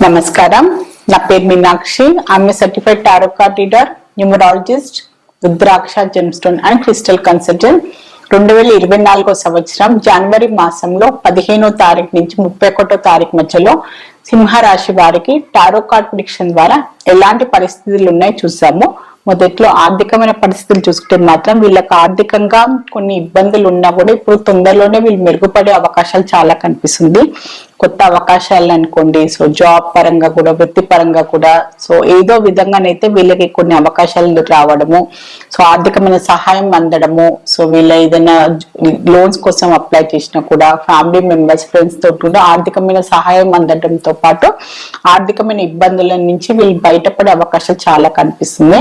నమస్కారం. నా పేరు మీనాక్షి. ఆమె certified tarot card reader numerologist rudraksha gemstone and crystal consultant రెండు వేల ఇరవై నాలుగో సంవత్సరం జనవరి మాసంలో పదిహేనో తారీఖు నుంచి ముప్పై ఒకటో తారీఖు మధ్యలో సింహరాశి వారికి టారో కార్డ్ ప్రిడిక్షన్ ద్వారా ఎలాంటి పరిస్థితులు ఉన్నాయో చూసాము. మొదట్లో ఆర్థికమైన పరిస్థితులు చూసుకుంటే మాత్రం వీళ్ళకి ఆర్థికంగా కొన్ని ఇబ్బందులు ఉన్నా కూడా ఇప్పుడు తొందరలోనే వీళ్ళు మెరుగుపడే అవకాశాలు చాలా కనిపిస్తుంది. కొత్త అవకాశాలు అనుకోండి సో జాబ్ పరంగా కూడా వృత్తి పరంగా కూడా సో ఏదో విధంగానైతే వీళ్ళకి కొన్ని అవకాశాలు రావడము సో ఆర్థికమైన సహాయం అందడము సో వీళ్ళ ఏదైనా లోన్స్ కోసం అప్లై చేసినా కూడా ఫ్యామిలీ మెంబర్స్ ఫ్రెండ్స్ తోటి కూడా ఆర్థికమైన సహాయం అందడంతో పాటు ఆర్థికమైన ఇబ్బందుల నుంచి వీళ్ళు బయటపడే అవకాశాలు చాలా కనిపిస్తుంది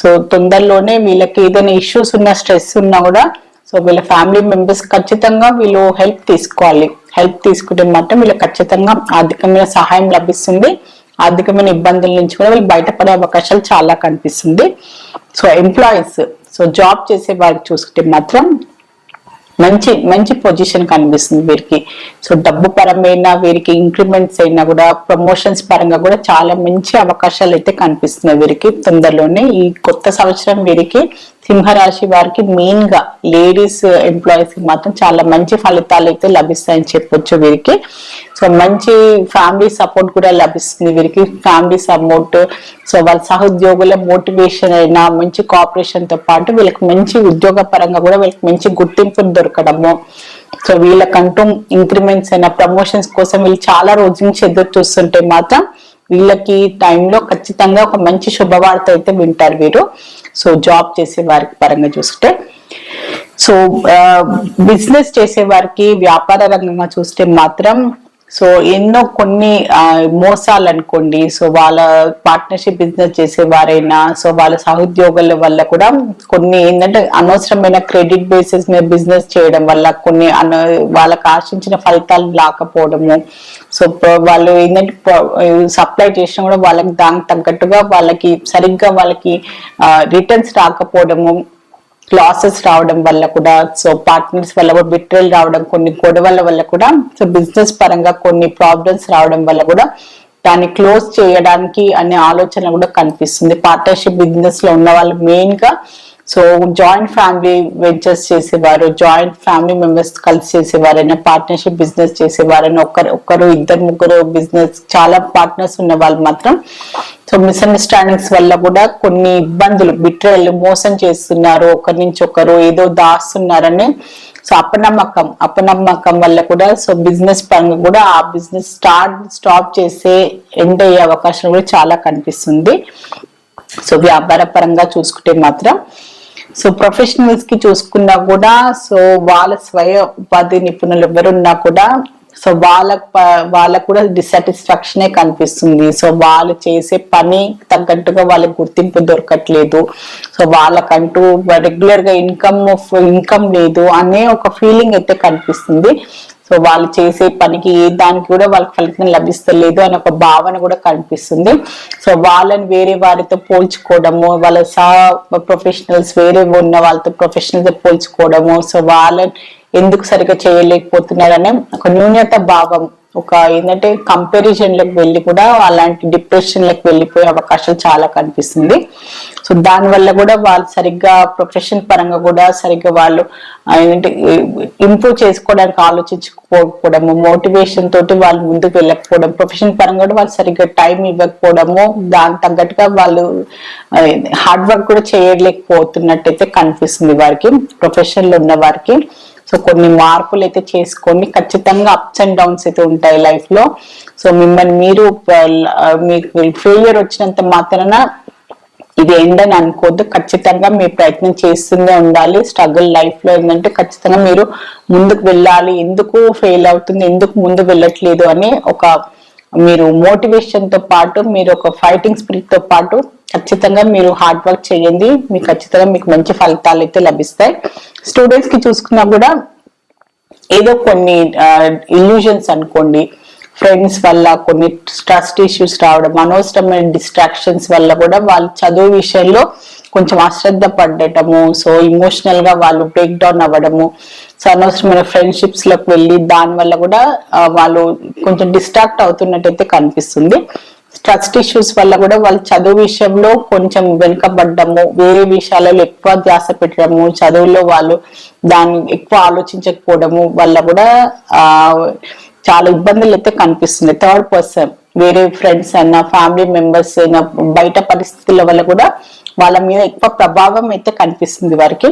సో తొందరలోనే వీళ్ళకి ఏదైనా ఇష్యూస్ ఉన్నా స్ట్రెస్ ఉన్నా కూడా సో వీళ్ళ ఫ్యామిలీ మెంబర్స్ ఖచ్చితంగా వీళ్ళు హెల్ప్ తీసుకోవాలి. హెల్ప్ తీసుకుంటే మాత్రం వీళ్ళకి ఖచ్చితంగా ఆర్థికమైన సహాయం లభిస్తుంది. ఆర్థికమైన ఇబ్బందుల నుంచి కూడా వీళ్ళు బయటపడే అవకాశాలు చాలా కనిపిస్తుంది. సో ఎంప్లాయీస్ సో జాబ్ చేసే వారికి చూసుకుంటే మాత్రం మంచి మంచి పొజిషన్ కనిపిస్తుంది వీరికి. సో డబ్బు పరమైన వీరికి ఇంక్రిమెంట్స్ అయినా కూడా ప్రమోషన్స్ పరంగా కూడా చాలా మంచి అవకాశాలు అయితే కనిపిస్తున్నాయి వీరికి. తొందరలోనే ఈ కొత్త సంవత్సరం వీరికి సింహరాశి వారికి మెయిన్గా లేడీస్ ఎంప్లాయీస్ uh, కి మాత్రం చాలా మంచి ఫలితాలు అయితే లభిస్తాయని చెప్పొచ్చు వీరికి. సో మంచి ఫ్యామిలీ సపోర్ట్ కూడా లభిస్తుంది వీరికి. ఫ్యామిలీ సపోర్ట్ సో వాళ్ళ సహోద్యోగుల మోటివేషన్ అయినా మంచి కోఆపరేషన్తో పాటు వీళ్ళకి మంచి ఉద్యోగ పరంగా కూడా వీళ్ళకి మంచి గుర్తింపు దొరకడము. సో వీళ్ళకంటూ ఇంక్రిమెంట్స్ అయినా ప్రమోషన్స్ కోసం వీళ్ళు చాలా రోజుల నుంచి ఎదురు చూస్తుంటే మాత్రం వీళ్ళకి టైంలో ఖచ్చితంగా ఒక మంచి శుభవార్త అయితే వింటారు వీరు. సో జాబ్ చేసే వారికి పరంగా చూస్తే. సో బిజినెస్ చేసే వారికి వ్యాపార రంగంగా చూస్తే మాత్రం సో ఎన్నో కొన్ని మోసాలు అనుకోండి సో వాళ్ళ పార్ట్నర్షిప్ బిజినెస్ చేసే వారైనా సో వాళ్ళ సహోద్యోగుల వల్ల కూడా కొన్ని ఏంటంటే అనవసరమైన క్రెడిట్ బేసిస్ మీద బిజినెస్ చేయడం వల్ల కొన్ని అన వాళ్ళకు ఆశించిన ఫలితాలు రాకపోవడము. సో వాళ్ళు ఏంటంటే సప్లై చేసినా కూడా వాళ్ళకి దానికి తగ్గట్టుగా వాళ్ళకి సరిగ్గా వాళ్ళకి రిటర్న్స్ రాకపోవడము. లాసెస్ రావడం వల్ల కూడా సో పార్ట్నర్స్ వల్ల కూడా బిట్రల్ రావడం కొన్ని గొడవల వల్ల కూడా సో బిజినెస్ పరంగా కొన్ని ప్రాబ్లమ్స్ రావడం వల్ల కూడా దాన్ని క్లోజ్ చేయడానికి అనే ఆలోచన కూడా కనిపిస్తుంది. పార్ట్నర్షిప్ బిజినెస్లో ఉన్న వాళ్ళు మెయిన్గా సో జాయింట్ ఫ్యామిలీ వెంచర్స్ చేసేవారు జాయింట్ ఫ్యామిలీ మెంబర్స్ కలిసి చేసేవారైనా పార్ట్నర్షిప్ బిజినెస్ చేసేవారైనా ఒక్కరు ఒక్కరు ఇద్దరు ముగ్గురు బిజినెస్ చాలా పార్ట్నర్స్ ఉన్న వాళ్ళు మాత్రం. సో మిస్అండర్స్టాండింగ్స్ వల్ల కూడా కొన్ని ఇబ్బందులు బిట్రయల్ మోసం చేస్తున్నారు. ఒకరి నుంచి ఒకరు ఏదో దాస్తున్నారని సో అపనమ్మకం అపనమ్మకం వల్ల కూడా సో బిజినెస్ పరంగా కూడా ఆ బిజినెస్ స్టార్ట్ స్టాప్ చేసే ఎండ్ అయ్యే అవకాశం కూడా చాలా కనిపిస్తుంది. సో వ్యాపార పరంగా చూసుకుంటే మాత్రం. సో ప్రొఫెషనల్స్కి చూసుకున్నా కూడా సో వాళ్ళ స్వయ ఉపాధి నిపుణులు ఎవరున్నా కూడా సో వాళ్ళ వాళ్ళకు కూడా డిస్సాటిస్ఫాక్షనే కనిపిస్తుంది. సో వాళ్ళు చేసే పని తగ్గట్టుగా వాళ్ళకి గుర్తింపు దొరకట్లేదు. సో వాళ్ళకంటూ రెగ్యులర్గా ఇన్కమ్ ఇన్కమ్ లేదు అనే ఒక ఫీలింగ్ అయితే కనిపిస్తుంది. సో వాళ్ళు చేసే పనికి ఏ దానికి కూడా వాళ్ళకి ఫలితం లభిస్తలేదు అనే ఒక భావన కూడా కనిపిస్తుంది. సో వాళ్ళని వేరే వారితో పోల్చుకోవడము వాళ్ళ సహ ప్రొఫెషనల్స్ వేరే ఉన్న వాళ్ళతో ప్రొఫెషనల్తో పోల్చుకోవడము సో వాళ్ళని ఎందుకు సరిగ్గా చేయలేకపోతున్నారనే ఒక న్యూన్యత భావం ఒక ఏంటంటే కంపారిజన్లకు వెళ్ళి కూడా అలాంటి డిప్రెషన్లకు వెళ్ళిపోయే అవకాశం చాలా కనిపిస్తుంది. సో దాని వల్ల కూడా వాళ్ళు సరిగ్గా ప్రొఫెషన్ పరంగా కూడా సరిగ్గా వాళ్ళు ఏంటంటే ఇంప్రూవ్ చేసుకోవడానికి ఆలోచించుకోకపోవడము మోటివేషన్ తోటి వాళ్ళు ముందుకు వెళ్ళకపోవడం ప్రొఫెషన్ పరంగా కూడా వాళ్ళు సరిగ్గా టైం ఇవ్వకపోవడము దానికి తగ్గట్టుగా వాళ్ళు హార్డ్ వర్క్ కూడా చేయలేకపోతున్నట్టయితే కనిపిస్తుంది వారికి ప్రొఫెషన్లో ఉన్న వారికి. సో కొన్ని మార్పులు అయితే చేసుకొని ఖచ్చితంగా అప్స్ అండ్ డౌన్స్ అయితే ఉంటాయి లైఫ్లో. సో మిమ్మల్ని మీరు మీకు ఫెయిలియర్ వచ్చినంత మాత్రాన ఇది ఏంటని అనుకోవద్దు. ఖచ్చితంగా మీ ప్రయత్నం చేస్తూనే ఉండాలి. స్ట్రగుల్ లైఫ్లో ఏంటంటే ఖచ్చితంగా మీరు ముందుకు వెళ్ళాలి. ఎందుకు ఫెయిల్ అవుతుంది? ఎందుకు ముందు వెళ్ళట్లేదు? అని ఒక మీరు మోటివేషన్తో పాటు మీరు ఒక ఫైటింగ్ స్పిరిట్తో పాటు ఖచ్చితంగా మీరు హార్డ్ వర్క్ చేయండి. మీకు ఖచ్చితంగా మీకు మంచి ఫలితాలు అయితే లభిస్తాయి. స్టూడెంట్స్కి చూసుకున్నా కూడా ఏదో కొన్ని ఇల్యూజన్స్ అనుకోండి. ఫ్రెండ్స్ వల్ల కొన్ని ట్రస్ట్ ఇష్యూస్ రావడం అనవసరమైన డిస్ట్రాక్షన్స్ వల్ల కూడా వాళ్ళు చదువు విషయంలో కొంచెం అశ్రద్ధ పడటము సో ఇమోషనల్గా వాళ్ళు బ్రేక్ డౌన్ అవ్వడము సో అనవసరమైన ఫ్రెండ్షిప్స్లోకి వెళ్ళి దాని వల్ల కూడా వాళ్ళు కొంచెం డిస్ట్రాక్ట్ అవుతున్నట్టయితే కనిపిస్తుంది. ట్రస్ట్ ఇష్యూస్ వల్ల కూడా వాళ్ళ చదువు విషయంలో కొంచెం వెనుకబడ్డము వేరే విషయాలలో ఎక్కువ ధ్యాస పెట్టడము చదువులో వాళ్ళు దాన్ని ఎక్కువ ఆలోచించకపోవడము వల్ల కూడా ఆ చాలా ఇబ్బందులు అయితే కనిపిస్తుంది. థర్డ్ పర్సన్ వేరే ఫ్రెండ్స్ అయినా ఫ్యామిలీ మెంబర్స్ అయినా బయట పరిస్థితుల వల్ల కూడా వాళ్ళ మీద ఎక్కువ ప్రభావం అయితే కనిపిస్తుంది వారికి.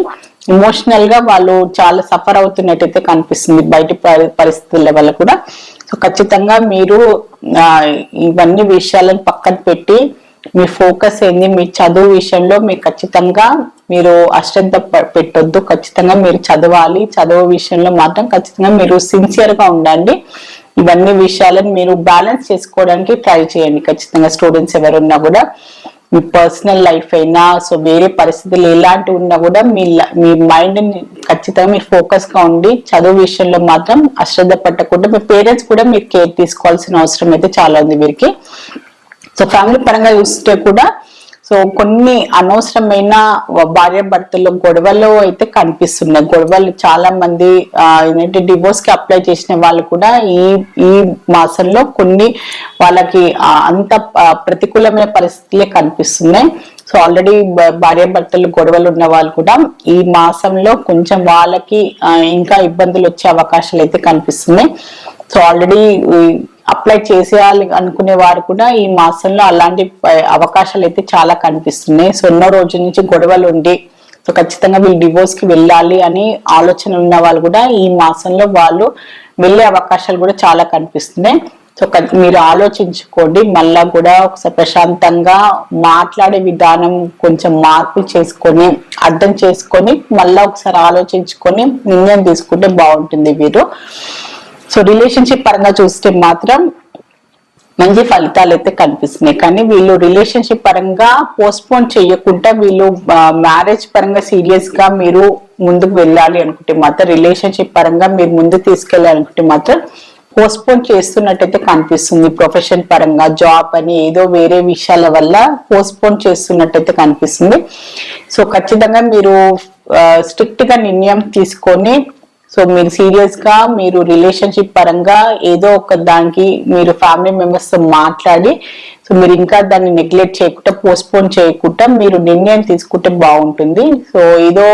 ఇమోషనల్గా వాళ్ళు చాలా సఫర్ అవుతున్నట్టయితే కనిపిస్తుంది బయట పరిస్థితుల వల్ల కూడా. సో ఖచ్చితంగా మీరు ఇవన్నీ విషయాలను పక్కన పెట్టి మీ ఫోకస్ ఏంది? మీ చదువు విషయంలో మీరు ఖచ్చితంగా మీరు అశ్రద్ధ ప- పెట్టొద్దు. ఖచ్చితంగా మీరు చదవాలి. చదువు విషయంలో మాత్రం ఖచ్చితంగా మీరు సిన్సియర్గా ఉండండి. ఇవన్నీ విషయాలను మీరు బ్యాలెన్స్ చేసుకోవడానికి ట్రై చేయండి. ఖచ్చితంగా స్టూడెంట్స్ ఎవరున్నా కూడా. మీ పర్సనల్ లైఫ్ అయినా సో వేరే పరిస్థితులు ఎలాంటివి ఉన్నా కూడా మీ మీ మైండ్ని ఖచ్చితంగా మీరు ఫోకస్గా ఉండి చదువు విషయంలో మాత్రం అశ్రద్ధ పట్టకుండా మీ పేరెంట్స్ కూడా మీరు కేర్ తీసుకోవాల్సిన అవసరం అయితే చాలా ఉంది వీరికి. సో ఫ్యామిలీ పరంగా చూస్తే కూడా సో కొన్ని అనవసరమైన భార్య భర్తలు గొడవలు అయితే కనిపిస్తున్నాయి. గొడవలు చాలా మంది ఏంటంటే డివోర్స్కి అప్లై చేసిన వాళ్ళు కూడా ఈ ఈ మాసంలో కొన్ని వాళ్ళకి అంత ప్రతికూలమైన పరిస్థితులే కనిపిస్తున్నాయి. సో ఆల్రెడీ భార్య భర్తలు గొడవలు ఉన్న వాళ్ళు కూడా ఈ మాసంలో కొంచెం వాళ్ళకి ఇంకా ఇబ్బందులు వచ్చే అవకాశాలు అయితే కనిపిస్తున్నాయి. సో ఆల్రెడీ అప్లై చేసేయాలి అనుకునే వారు కూడా ఈ మాసంలో అలాంటి అవకాశాలు అయితే చాలా కనిపిస్తున్నాయి. సో ఎన్నో రోజుల నుంచి గొడవలు ఉండి సో ఖచ్చితంగా వీళ్ళు డివోర్స్కి వెళ్ళాలి అని ఆలోచన ఉన్న వాళ్ళు కూడా ఈ మాసంలో వాళ్ళు వెళ్ళే అవకాశాలు కూడా చాలా కనిపిస్తున్నాయి. సో మీరు ఆలోచించుకోండి. మళ్ళా కూడా ఒకసారి ప్రశాంతంగా మాట్లాడే విధానం కొంచెం మార్పు చేసుకొని అర్థం చేసుకొని మళ్ళా ఒకసారి ఆలోచించుకొని నిర్ణయం తీసుకుంటే బాగుంటుంది వీరు. సో రిలేషన్షిప్ పరంగా చూస్తే మాత్రం మంచి ఫలితాలు అయితే కనిపిస్తున్నాయి. కానీ వీళ్ళు రిలేషన్షిప్ పరంగా పోస్ట్పోన్ చేయకుండా వీళ్ళు మ్యారేజ్ పరంగా సీరియస్గా మీరు ముందుకు వెళ్ళాలి అనుకుంటే మాత్రం రిలేషన్షిప్ పరంగా మీరు ముందు తీసుకెళ్ళాలి అనుకుంటే మాత్రం పోస్ట్పోన్ చేస్తున్నట్టయితే కనిపిస్తుంది. ప్రొఫెషన్ పరంగా జాబ్ అని ఏదో వేరే విషయాల వల్ల పోస్ట్పోన్ చేస్తున్నట్టయితే కనిపిస్తుంది. సో ఖచ్చితంగా మీరు స్ట్రిక్ట్గా నిర్ణయం తీసుకొని సో మీరు సీరియస్గా మీరు రిలేషన్షిప్ పరంగా ఏదో ఒక దానికి మీరు ఫ్యామిలీ మెంబర్స్తో మాట్లాడి సో మీరు ఇంకా దాన్ని నెగ్లెక్ట్ చేయకుండా పోస్ట్పోన్ చేయకుండా మీరు నిర్ణయం తీసుకుంటే బాగుంటుంది. సో ఏదో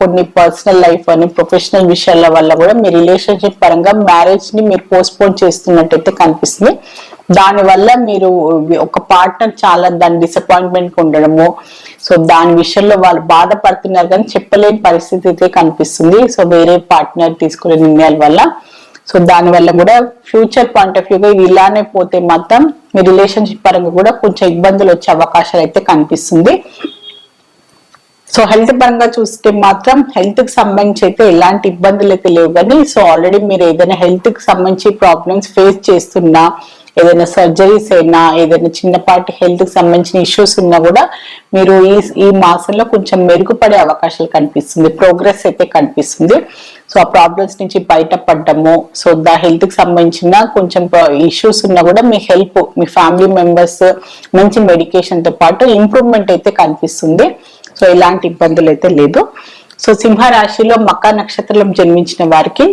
కొన్ని పర్సనల్ లైఫ్ అని ప్రొఫెషనల్ విషయాల వల్ల కూడా మీ రిలేషన్షిప్ పరంగా మ్యారేజ్ని మీరు పోస్ట్పోన్ చేస్తున్నట్టయితే కనిపిస్తుంది. దాని వల్ల మీరు ఒక పార్ట్నర్ చాలా దాని డిసప్పాయింట్మెంట్ ఉండడము. సో దాని విషయంలో వాళ్ళు బాధపడుతున్నారు కానీ చెప్పలేని పరిస్థితి అయితే కనిపిస్తుంది. సో వేరే పార్ట్నర్ తీసుకునే నిర్ణయాల వల్ల. సో దాని వల్ల కూడా ఫ్యూచర్ పాయింట్ ఆఫ్ వ్యూగా ఇది ఇలానే పోతే మాత్రం మీ రిలేషన్షిప్ పరంగా కూడా కొంచెం ఇబ్బందులు వచ్చే అవకాశాలు అయితే కనిపిస్తుంది. సో హెల్త్ పరంగా చూస్తే మాత్రం హెల్త్కి సంబంధించి అయితే ఎలాంటి ఇబ్బందులు అయితే లేవు కానీ సో ఆల్రెడీ మీరు ఏదైనా హెల్త్కి సంబంధించి ప్రాబ్లమ్స్ ఫేస్ చేస్తున్నా ఏదైనా సర్జరీస్ అయినా ఏదైనా చిన్నపాటి హెల్త్కి సంబంధించిన ఇష్యూస్ ఉన్నా కూడా మీరు ఈ ఈ మాసంలో కొంచెం మెరుగుపడే అవకాశాలు కనిపిస్తుంది ప్రోగ్రెస్ అయితే కనిపిస్తుంది. సో ఆ ప్రాబ్లమ్స్ నుంచి బయటపడ్డము సో దా హెల్త్కి సంబంధించిన కొంచెం ఇష్యూస్ ఉన్నా కూడా మీ హెల్ప్ మీ ఫ్యామిలీ మెంబర్స్ మంచి మెడికేషన్తో పాటు ఇంప్రూవ్మెంట్ అయితే కనిపిస్తుంది. సో ఎలాంటి ఇబ్బందులు అయితే లేదు. సో సింహరాశిలో మకా నక్షత్రంలో జన్మించిన వారికి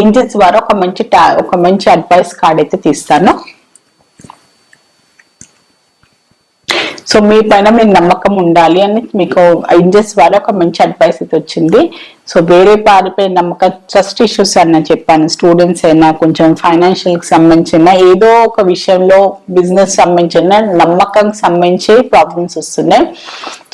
ఏంజల్స్ ద్వారా ఒక మంచి ఒక మంచి అడ్వైస్ కార్డ్ అయితే తీస్తాను. సో మీ పైన మీ నమ్మకం ఉండాలి అని మీకు ఏంజల్స్ ద్వారా ఒక మంచి అడ్వైస్ అయితే వచ్చింది. సో వేరే వారిపై నమ్మకం ట్రస్ట్ ఇష్యూస్ అని నేను చెప్పాను. స్టూడెంట్స్ అయినా కొంచెం ఫైనాన్షియల్కి సంబంధించిన ఏదో ఒక విషయంలో బిజినెస్ సంబంధించిన నమ్మకం సంబంధించి ప్రాబ్లమ్స్ వస్తున్నాయి.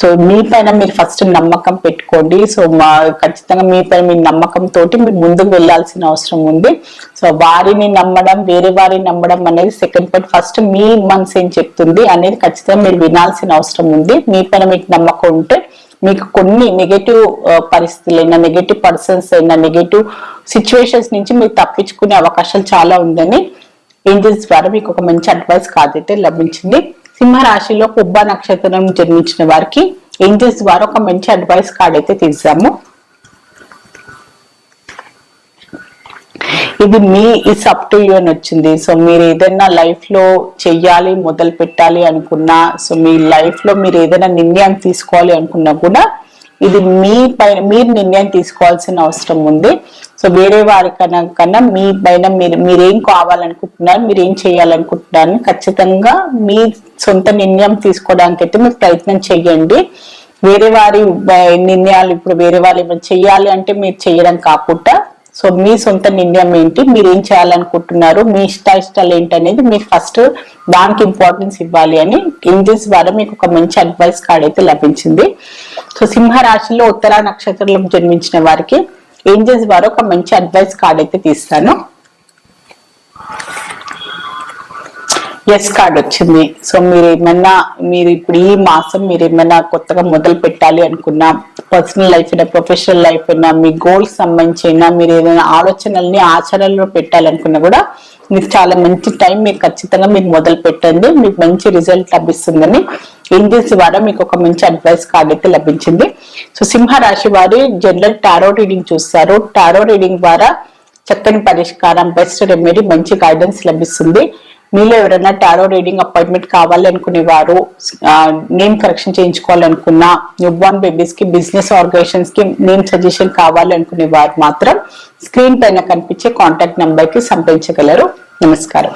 సో మీ పైన మీరు ఫస్ట్ నమ్మకం పెట్టుకోండి. సో మా ఖచ్చితంగా మీ పైన మీ నమ్మకం తోటి మీరు ముందుకు వెళ్ళాల్సిన అవసరం ఉంది. సో వారిని నమ్మడం వేరే వారిని నమ్మడం అనేది సెకండ్ పాయింట్ ఫస్ట్ మీ మనసు ఏం చెప్తుంది అనేది ఖచ్చితంగా మీరు వినాల్సిన అవసరం ఉంది. మీ పైన మీకు నమ్మకం ఉంటే మీకు కొన్ని నెగటివ్ uh, పరిస్థితులు అయినా నెగటివ్ పర్సన్స్ అయినా నెగటివ్ సిచ్యువేషన్స్ నుంచి మీరు తప్పించుకునే అవకాశాలు చాలా ఉందని ఏంజల్స్ ద్వారా మీకు ఒక మంచి అడ్వైస్ కాదైతే లభించింది. సింహ రాశిలో కుబ్బ నక్షత్రం జన్మించిన వారికి ఏంజల్స్ ద్వారా ఒక మంచి అడ్వైస్ కార్డ్ అయితే తీసాము ఇది మీ ఇస్ అప్ టు యూ అని వచ్చింది. సో మీరు ఏదైనా లైఫ్లో చెయ్యాలి మొదలు పెట్టాలి అనుకున్నా సో మీ లైఫ్లో మీరు ఏదైనా నిర్ణయం తీసుకోవాలి అనుకున్నా కూడా ఇది మీ పైన మీరు నిర్ణయం తీసుకోవాల్సిన అవసరం ఉంది. సో వేరే వారి కన్నా కన్నా మీ పైన మీరు మీరేం కావాలనుకుంటున్నారు మీరు ఏం చేయాలనుకుంటున్నారు ఖచ్చితంగా మీ సొంత నిర్ణయం తీసుకోవడానికి అయితే మీరు ప్రయత్నం చేయండి. వేరే వారి నిర్ణయాలు ఇప్పుడు వేరే వాళ్ళు ఏమైనా చెయ్యాలి అంటే మీరు చేయడం కాకుండా సో మీ సొంత నిర్ణయం ఏంటి మీరు ఏం చేయాలనుకుంటున్నారు? మీ ఇష్ట ఇష్టాలు ఏంటి అనేది మీరు ఫస్ట్ దానికి ఇంపార్టెన్స్ ఇవ్వాలి అని ఏంజల్స్ ద్వారా మీకు ఒక మంచి అడ్వైస్ కార్డ్ అయితే లభించింది. సో సింహరాశిలో ఉత్తరా నక్షత్రంలో జన్మించిన వారికి ఏంజల్స్ ద్వారా ఒక మంచి అడ్వైస్ కార్డ్ అయితే తీస్తాను. ఎస్ కార్డ్ వచ్చింది. సో మీరు ఏమన్నా మీరు ఇప్పుడు ఈ మాసం మీరు ఏమైనా కొత్తగా మొదలు పెట్టాలి అనుకున్నా పర్సనల్ లైఫ్ అయినా ప్రొఫెషనల్ లైఫ్ అయినా మీ గోల్స్ సంబంధించిన మీరు ఏదైనా ఆలోచనల్ని ఆచరణలో పెట్టాలనుకున్నా కూడా మీకు చాలా మంచి టైం మీరు ఖచ్చితంగా మీరు మొదలు పెట్టండి. మీకు మంచి రిజల్ట్ లభిస్తుందని ఇంజిన్స్ ద్వారా మీకు ఒక మంచి అడ్వైస్ కార్డ్ అయితే లభించింది. సో సింహరాశి వారి జనరల్ టారో రీడింగ్ చూస్తారు. టారో రీడింగ్ ద్వారా చక్కని పరిష్కారం బెస్ట్ రెమెడీ మంచి గైడెన్స్ లభిస్తుంది. మీలో ఎవరైనా టారో రీడింగ్ అపాయింట్మెంట్ కావాలి అనుకునే వారు నేమ్ కరెక్షన్ చేయించుకోవాలనుకున్నా న్యూ బోర్న్ బేబీస్కి బిజినెస్ ఆర్గనైజేషన్స్కి నేమ్ సజెషన్ కావాలనుకునే వారు మాత్రం స్క్రీన్ పైన కనిపించే కాంటాక్ట్ నంబర్కి సంప్రదించగలరు. నమస్కారం.